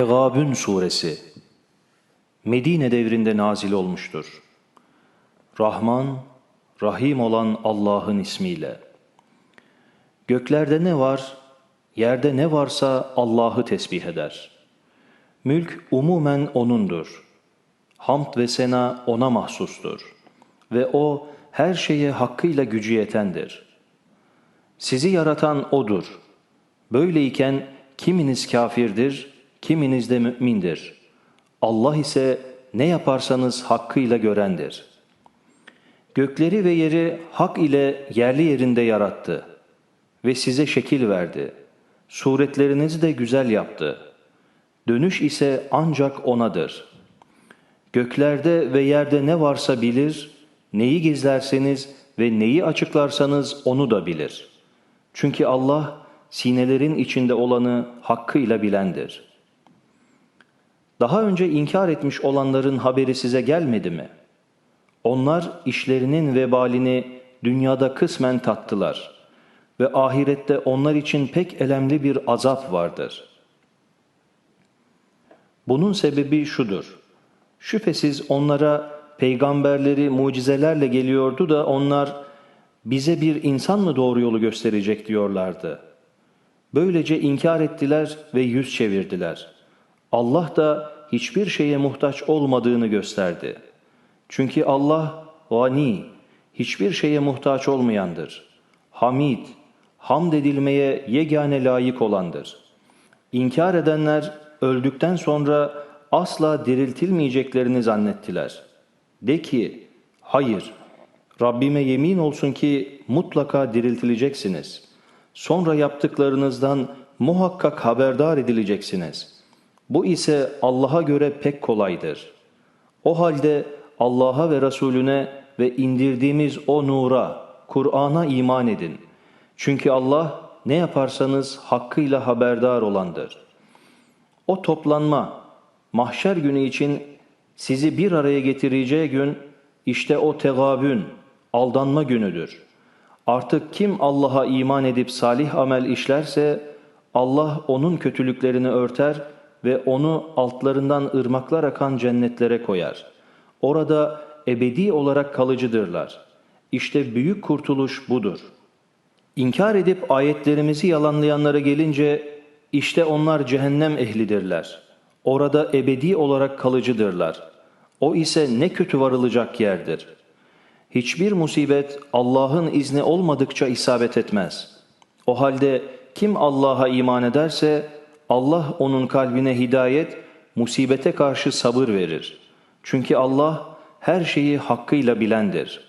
Tegabün Suresi Medine devrinde nazil olmuştur. Rahman, Rahim olan Allah'ın ismiyle. Göklerde ne var, yerde ne varsa Allah'ı tesbih eder. Mülk umumen O'nundur. Hamd ve sena O'na mahsustur. Ve O her şeye hakkıyla gücü yetendir. Sizi yaratan O'dur. Böyleyken kiminiz kafirdir, kiminiz de mümindir. Allah ise ne yaparsanız hakkıyla görendir. Gökleri ve yeri hak ile yerli yerinde yarattı ve size şekil verdi. Suretlerinizi de güzel yaptı. Dönüş ise ancak O'nadır. Göklerde ve yerde ne varsa bilir, neyi gizlerseniz ve neyi açıklarsanız onu da bilir. Çünkü Allah sinelerin içinde olanı hakkıyla bilendir. Daha önce inkar etmiş olanların haberi size gelmedi mi? Onlar işlerinin vebalini dünyada kısmen tattılar ve ahirette onlar için pek elemli bir azap vardır. Bunun sebebi şudur. Şüphesiz onlara peygamberleri mucizelerle geliyordu da onlar bize bir insan mı doğru yolu gösterecek diyorlardı. Böylece inkar ettiler ve yüz çevirdiler. Allah da hiçbir şeye muhtaç olmadığını gösterdi. Çünkü Allah gani, hiçbir şeye muhtaç olmayandır. Hamid, hamd edilmeye yegane layık olandır. İnkar edenler öldükten sonra asla diriltilmeyeceklerini zannettiler. De ki, hayır, Rabbime yemin olsun ki mutlaka diriltileceksiniz. Sonra yaptıklarınızdan muhakkak haberdar edileceksiniz. Bu ise Allah'a göre pek kolaydır. O halde Allah'a ve Resulüne ve indirdiğimiz o nura, Kur'an'a iman edin. Çünkü Allah ne yaparsanız hakkıyla haberdar olandır. O toplanma, mahşer günü için sizi bir araya getireceği gün, işte o tegabün, aldanma günüdür. Artık kim Allah'a iman edip salih amel işlerse, Allah onun kötülüklerini örter ve onu altlarından ırmaklar akan cennetlere koyar. Orada ebedi olarak kalıcıdırlar. İşte büyük kurtuluş budur. İnkar edip ayetlerimizi yalanlayanlara gelince, işte onlar cehennem ehlidirler. Orada ebedi olarak kalıcıdırlar. O ise ne kötü varılacak yerdir. Hiçbir musibet Allah'ın izni olmadıkça isabet etmez. O halde kim Allah'a iman ederse, Allah onun kalbine hidayet, musibete karşı sabır verir. Çünkü Allah her şeyi hakkıyla bilendir.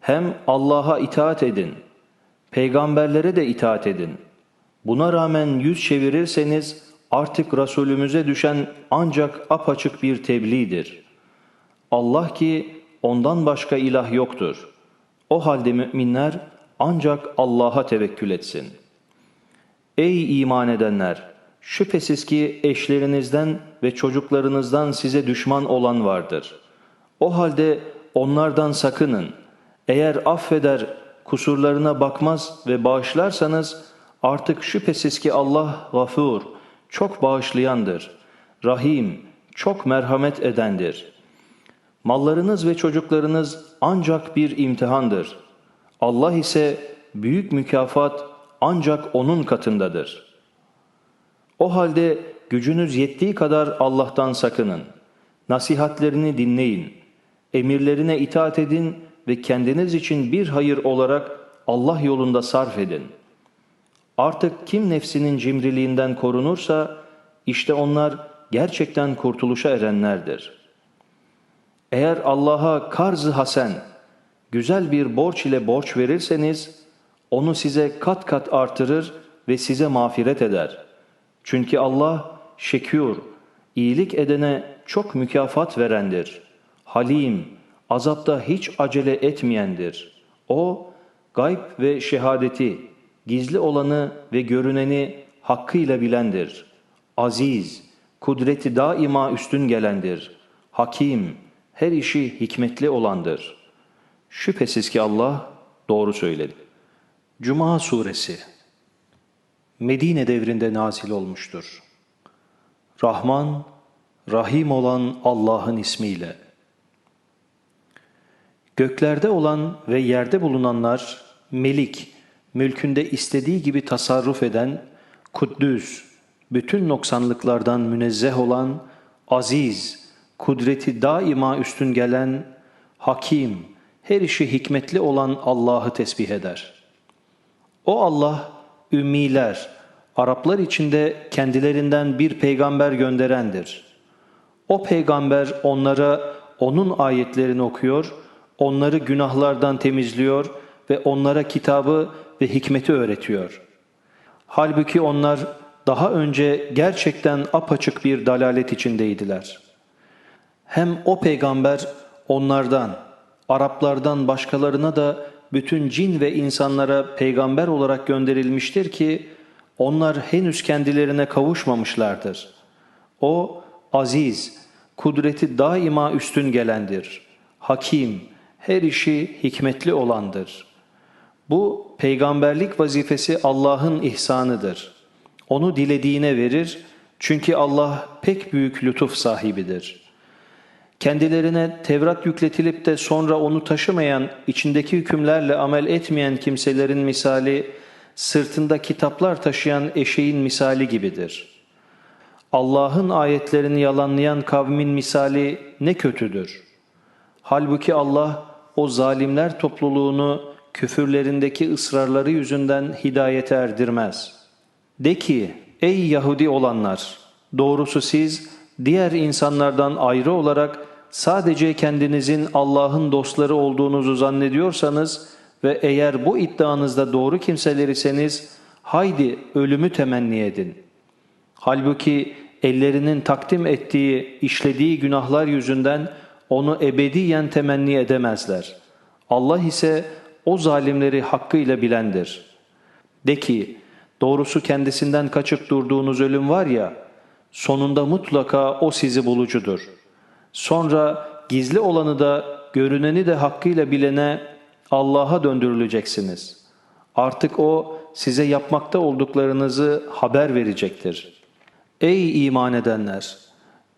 Hem Allah'a itaat edin, peygamberlere de itaat edin. Buna rağmen yüz çevirirseniz artık Resulümüze düşen ancak apaçık bir tebliğdir. Allah ki ondan başka ilah yoktur. O halde müminler ancak Allah'a tevekkül etsin. Ey iman edenler! Şüphesiz ki eşlerinizden ve çocuklarınızdan size düşman olan vardır. O halde onlardan sakının. Eğer affeder, kusurlarına bakmaz ve bağışlarsanız artık şüphesiz ki Allah gafur, çok bağışlayandır. Rahim, çok merhamet edendir. Mallarınız ve çocuklarınız ancak bir imtihandır. Allah ise büyük mükafat ancak O'nun katındadır.'' O halde gücünüz yettiği kadar Allah'tan sakının. Nasihatlerini dinleyin. Emirlerine itaat edin ve kendiniz için bir hayır olarak Allah yolunda sarf edin. Artık kim nefsinin cimriliğinden korunursa, işte onlar gerçekten kurtuluşa erenlerdir. Eğer Allah'a karz-ı hasen, güzel bir borç ile borç verirseniz, onu size kat kat artırır ve size mağfiret eder.'' Çünkü Allah şekür, iyilik edene çok mükafat verendir. Halim, azapta hiç acele etmeyendir. O, gayb ve şehadeti, gizli olanı ve görüneni hakkıyla bilendir. Aziz, kudreti daima üstün gelendir. Hakim, her işi hikmetli olandır. Şüphesiz ki Allah doğru söyledi. Cuma Suresi Medine devrinde nazil olmuştur. Rahman, Rahim olan Allah'ın ismiyle. Göklerde olan ve yerde bulunanlar, Melik, mülkünde istediği gibi tasarruf eden, Kuddüs, bütün noksanlıklardan münezzeh olan, Aziz, kudreti daima üstün gelen, Hakim, her işi hikmetli olan Allah'ı tesbih eder. O Allah, ümmiler, Araplar içinde kendilerinden bir peygamber gönderendir. O peygamber onlara onun ayetlerini okuyor, onları günahlardan temizliyor ve onlara kitabı ve hikmeti öğretiyor. Halbuki onlar daha önce gerçekten apaçık bir dalalet içindeydiler. Hem o peygamber onlardan, Araplardan başkalarına da bütün cin ve insanlara peygamber olarak gönderilmiştir ki onlar henüz kendilerine kavuşmamışlardır. O aziz, kudreti daima üstün gelendir. Hakim, her işi hikmetli olandır. Bu peygamberlik vazifesi Allah'ın ihsanıdır. Onu dilediğine verir çünkü Allah pek büyük lütuf sahibidir. Kendilerine Tevrat yükletilip de sonra onu taşımayan, içindeki hükümlerle amel etmeyen kimselerin misali, sırtında kitaplar taşıyan eşeğin misali gibidir. Allah'ın ayetlerini yalanlayan kavmin misali ne kötüdür. Halbuki Allah o zalimler topluluğunu küfürlerindeki ısrarları yüzünden hidayete erdirmez. De ki ey Yahudi olanlar doğrusu siz diğer insanlardan ayrı olarak sadece kendinizin Allah'ın dostları olduğunuzu zannediyorsanız ve eğer bu iddianızda doğru kimseler iseniz haydi ölümü temenni edin. Halbuki ellerinin takdim ettiği, işlediği günahlar yüzünden onu ebediyen temenni edemezler. Allah ise o zalimleri hakkıyla bilendir. De ki, doğrusu kendisinden kaçıp durduğunuz ölüm var ya, sonunda mutlaka o sizi bulucudur. Sonra gizli olanı da, görüneni de hakkıyla bilene Allah'a döndürüleceksiniz. Artık O size yapmakta olduklarınızı haber verecektir. Ey iman edenler!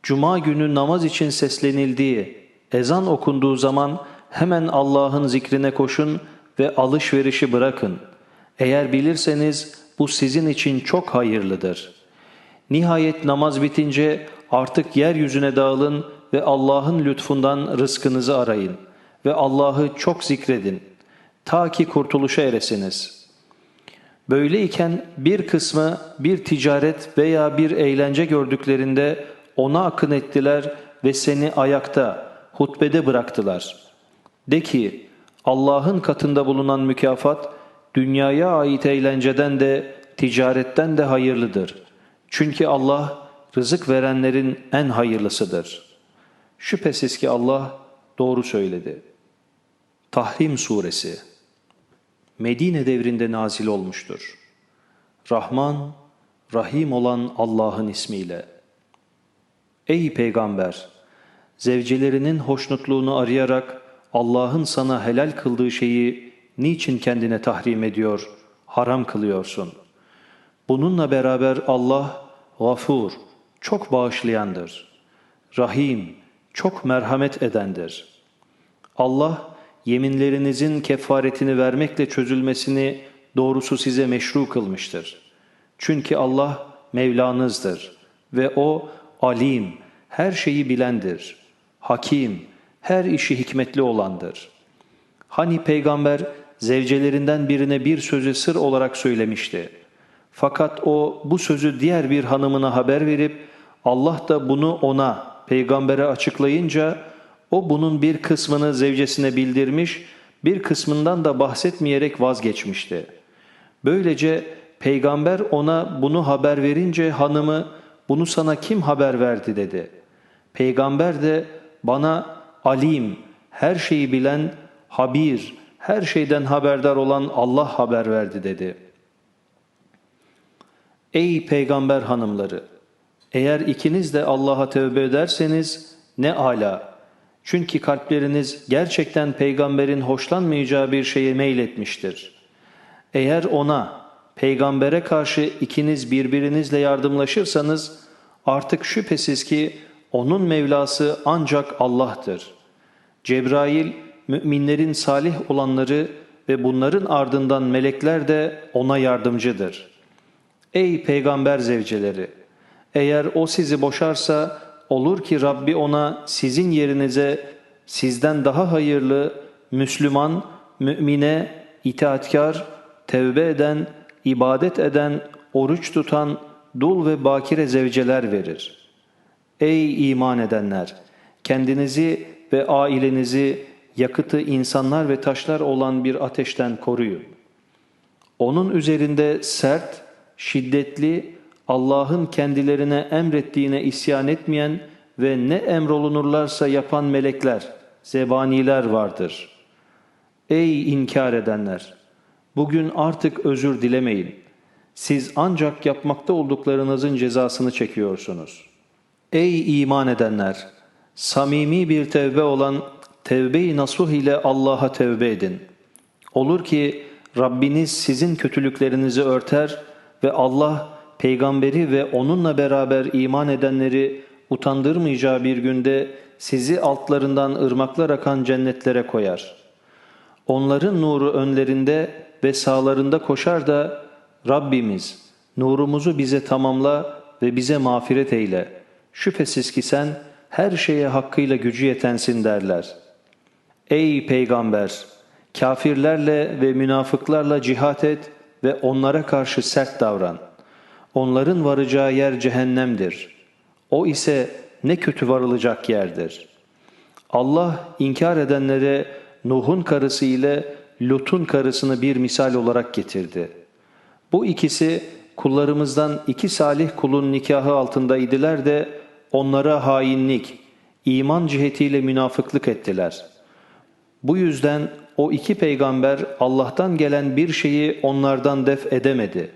Cuma günü namaz için seslenildiği, ezan okunduğu zaman hemen Allah'ın zikrine koşun ve alışverişi bırakın. Eğer bilirseniz bu sizin için çok hayırlıdır. Nihayet namaz bitince artık yeryüzüne dağılın ve Allah'ın lütfundan rızkınızı arayın ve Allah'ı çok zikredin ta ki kurtuluşa eresiniz. Böyleyken bir kısmı bir ticaret veya bir eğlence gördüklerinde ona akın ettiler ve seni ayakta, hutbede bıraktılar. De ki Allah'ın katında bulunan mükafat dünyaya ait eğlenceden de ticaretten de hayırlıdır. Çünkü Allah rızık verenlerin en hayırlısıdır. Şüphesiz ki Allah doğru söyledi. Tahrim Suresi Medine devrinde nazil olmuştur. Rahman, Rahim olan Allah'ın ismiyle. Ey Peygamber! Zevcelerinin hoşnutluğunu arayarak Allah'ın sana helal kıldığı şeyi niçin kendine tahrim ediyor, haram kılıyorsun? Bununla beraber Allah gafur, çok bağışlayandır. Rahim, çok merhamet edendir. Allah, yeminlerinizin kefaretini vermekle çözülmesini doğrusu size meşru kılmıştır. Çünkü Allah Mevlanızdır ve O alim, her şeyi bilendir. Hakim, her işi hikmetli olandır. Hani peygamber zevcelerinden birine bir sözü sır olarak söylemişti. Fakat o bu sözü diğer bir hanımına haber verip Allah da bunu ona, peygambere açıklayınca o bunun bir kısmını zevcesine bildirmiş, bir kısmından da bahsetmeyerek vazgeçmişti. Böylece peygamber ona bunu haber verince hanımı bunu sana kim haber verdi dedi. Peygamber de bana alim, her şeyi bilen, habir, her şeyden haberdar olan Allah haber verdi dedi. Ey peygamber hanımları! Eğer ikiniz de Allah'a tövbe ederseniz ne ala. Çünkü kalpleriniz gerçekten peygamberin hoşlanmayacağı bir şeye meyletmiştir. Eğer ona, peygambere karşı ikiniz birbirinizle yardımlaşırsanız Artık şüphesiz ki onun Mevlası ancak Allah'tır. Cebrail, müminlerin salih olanları ve bunların ardından melekler de ona yardımcıdır. Ey peygamber zevceleri! Eğer o sizi boşarsa olur ki Rabbi ona sizin yerinize sizden daha hayırlı, Müslüman, mümine, itaatkar, tevbe eden, ibadet eden, oruç tutan, dul ve bakire zevceler verir. Ey iman edenler! Kendinizi ve ailenizi yakıtı insanlar ve taşlar olan bir ateşten koruyun. Onun üzerinde sert, şiddetli, Allah'ın kendilerine emrettiğine isyan etmeyen ve ne emrolunurlarsa yapan melekler, zebaniler vardır. Ey inkar edenler! Bugün artık özür dilemeyin. Siz ancak yapmakta olduklarınızın cezasını çekiyorsunuz. Ey iman edenler! Samimi bir tevbe olan tevbe-i nasuh ile Allah'a tevbe edin. Olur ki Rabbiniz sizin kötülüklerinizi örter ve Allah peygamberi ve onunla beraber iman edenleri utandırmayacağı bir günde sizi altlarından ırmaklar akan cennetlere koyar. Onların nuru önlerinde ve sağlarında koşar da Rabbimiz nurumuzu bize tamamla ve bize mağfiret eyle. Şüphesiz ki sen her şeye hakkıyla gücü yetensin derler. Ey peygamber! Kafirlerle ve münafıklarla cihat et ve onlara karşı sert davran. Onların varacağı yer cehennemdir. O ise ne kötü varılacak yerdir. Allah inkar edenlere Nuh'un karısı ile Lut'un karısını bir misal olarak getirdi. Bu ikisi kullarımızdan iki salih kulun nikahı altındaydılar de onlara hainlik, iman cihetiyle münafıklık ettiler. Bu yüzden o iki peygamber Allah'tan gelen bir şeyi onlardan def edemedi.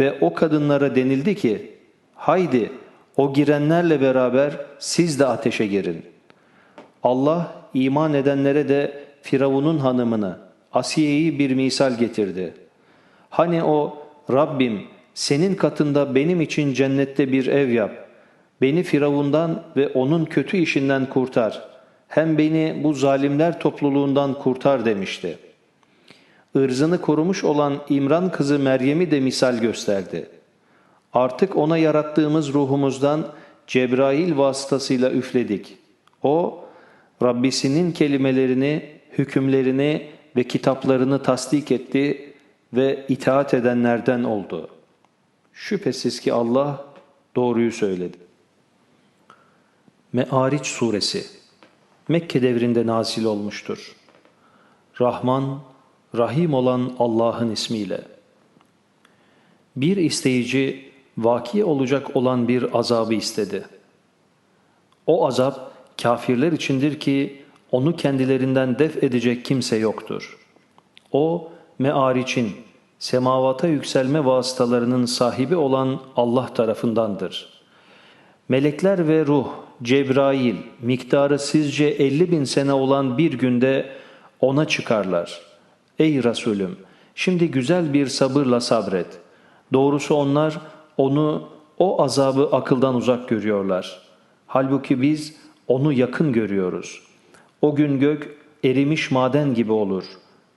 Ve o kadınlara denildi ki, haydi o girenlerle beraber siz de ateşe girin. Allah iman edenlere de Firavun'un hanımını, Asiye'yi bir misal getirdi. Hani o Rabbim senin katında benim için cennette bir ev yap. Beni Firavundan ve onun kötü işinden kurtar. Hem beni bu zalimler topluluğundan kurtar demişti. Irzını korumuş olan İmran kızı Meryem'i de misal gösterdi. Artık ona yarattığımız ruhumuzdan Cebrail vasıtasıyla üfledik. O, Rabbisinin kelimelerini, hükümlerini ve kitaplarını tasdik etti ve itaat edenlerden oldu. Şüphesiz ki Allah doğruyu söyledi. Me'ariç Suresi Mekke devrinde nazil olmuştur. Rahman, Rahim olan Allah'ın ismiyle. Bir isteyici vaki olacak olan bir azabı istedi. O azap kafirler içindir ki onu kendilerinden def edecek kimse yoktur. O meariçin, semavata yükselme vasıtalarının sahibi olan Allah tarafındandır. Melekler ve ruh, Cebrail, miktarı sizce elli bin sene olan bir günde ona çıkarlar. Ey Resulüm, şimdi güzel bir sabırla sabret. Doğrusu onlar onu, o azabı akıldan uzak görüyorlar. Halbuki biz onu yakın görüyoruz. O gün gök erimiş maden gibi olur.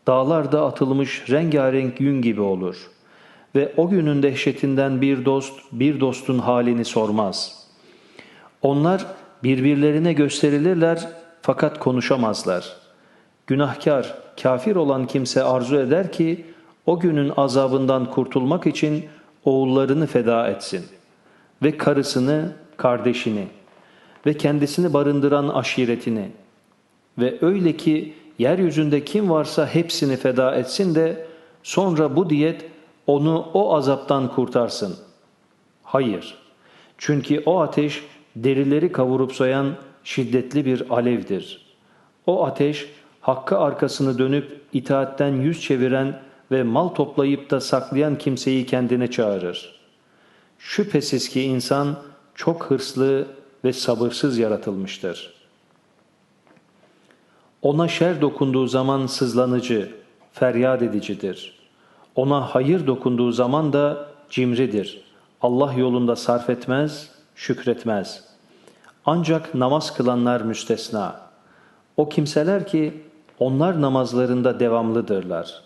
Dağlar da atılmış rengarenk yün gibi olur. Ve o günün dehşetinden bir dost, bir dostun halini sormaz. Onlar birbirlerine gösterilirler fakat konuşamazlar. Günahkar, kafir olan kimse arzu eder ki, o günün azabından kurtulmak için oğullarını feda etsin ve karısını, kardeşini ve kendisini barındıran aşiretini ve öyle ki yeryüzünde kim varsa hepsini feda etsin de sonra bu diyet onu o azaptan kurtarsın. Hayır. Çünkü o ateş derileri kavurup soyan şiddetli bir alevdir. O ateş hakkı arkasını dönüp itaatten yüz çeviren ve mal toplayıp da saklayan kimseyi kendine çağırır. Şüphesiz ki insan çok hırslı ve sabırsız yaratılmıştır. Ona şer dokunduğu zaman sızlanıcı, feryat edicidir. Ona hayır dokunduğu zaman da cimridir. Allah yolunda sarf etmez, şükretmez. Ancak namaz kılanlar müstesna. O kimseler ki onlar namazlarında devamlıdırlar.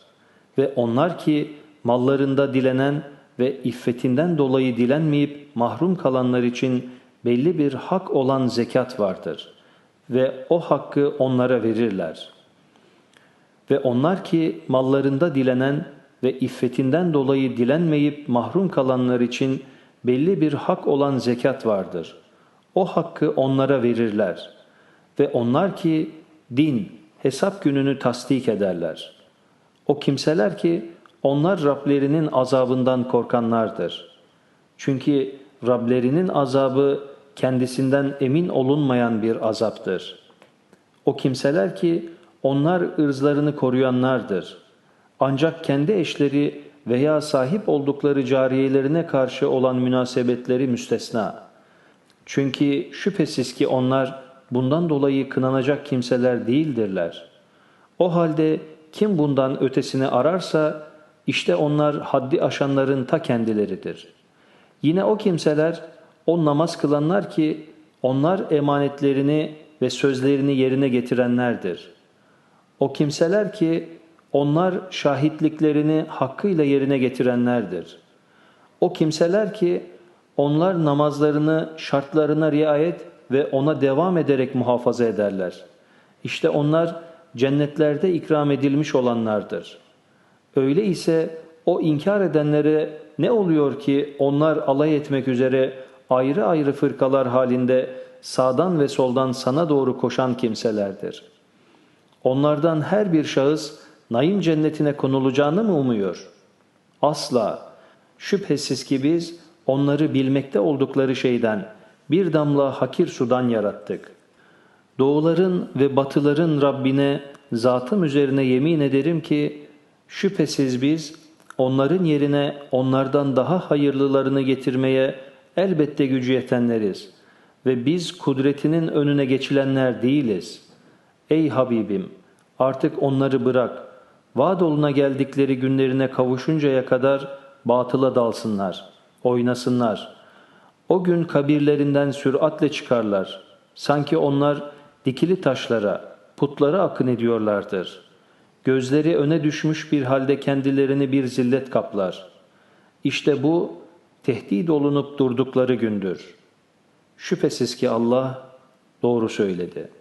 Ve onlar ki mallarında dilenen ve iffetinden dolayı dilenmeyip mahrum kalanlar için belli bir hak olan zekat vardır. Ve o hakkı onlara verirler. Ve onlar ki mallarında dilenen ve iffetinden dolayı dilenmeyip mahrum kalanlar için belli bir hak olan zekat vardır. O hakkı onlara verirler. Ve onlar ki din, hesap gününü tasdik ederler. O kimseler ki onlar Rablerinin azabından korkanlardır. Çünkü Rablerinin azabı kendisinden emin olunmayan bir azaptır. O kimseler ki onlar ırzlarını koruyanlardır. Ancak kendi eşleri veya sahip oldukları cariyelerine karşı olan münasebetleri müstesna. Çünkü şüphesiz ki onlar bundan dolayı kınanacak kimseler değildirler. O halde kim bundan ötesini ararsa işte onlar haddi aşanların ta kendileridir. Yine o kimseler o namaz kılanlar ki onlar emanetlerini ve sözlerini yerine getirenlerdir. O kimseler ki onlar şahitliklerini hakkıyla yerine getirenlerdir. O kimseler ki onlar namazlarını şartlarına riayet ve ona devam ederek muhafaza ederler. İşte onlar cennetlerde ikram edilmiş olanlardır. Öyle ise o inkar edenlere ne oluyor ki onlar alay etmek üzere ayrı ayrı fırkalar halinde sağdan ve soldan sana doğru koşan kimselerdir. Onlardan her bir şahıs naim cennetine konulacağını mı umuyor? Asla. Şüphesiz ki biz onları bilmekte oldukları şeyden bir damla hakir sudan yarattık. Doğuların ve batıların Rabbine zatım üzerine yemin ederim ki şüphesiz biz onların yerine onlardan daha hayırlılarını getirmeye elbette gücü yetenleriz ve biz kudretinin önüne geçilenler değiliz. Ey Habibim artık onları bırak. Vaad oluna geldikleri günlerine kavuşuncaya kadar batıla dalsınlar, oynasınlar. O gün kabirlerinden süratle çıkarlar. Sanki onlar dikili taşlara, putlara akın ediyorlardır. Gözleri öne düşmüş bir halde kendilerini bir zillet kaplar. İşte bu tehdit olunup durdukları gündür. Şüphesiz ki Allah doğru söyledi.''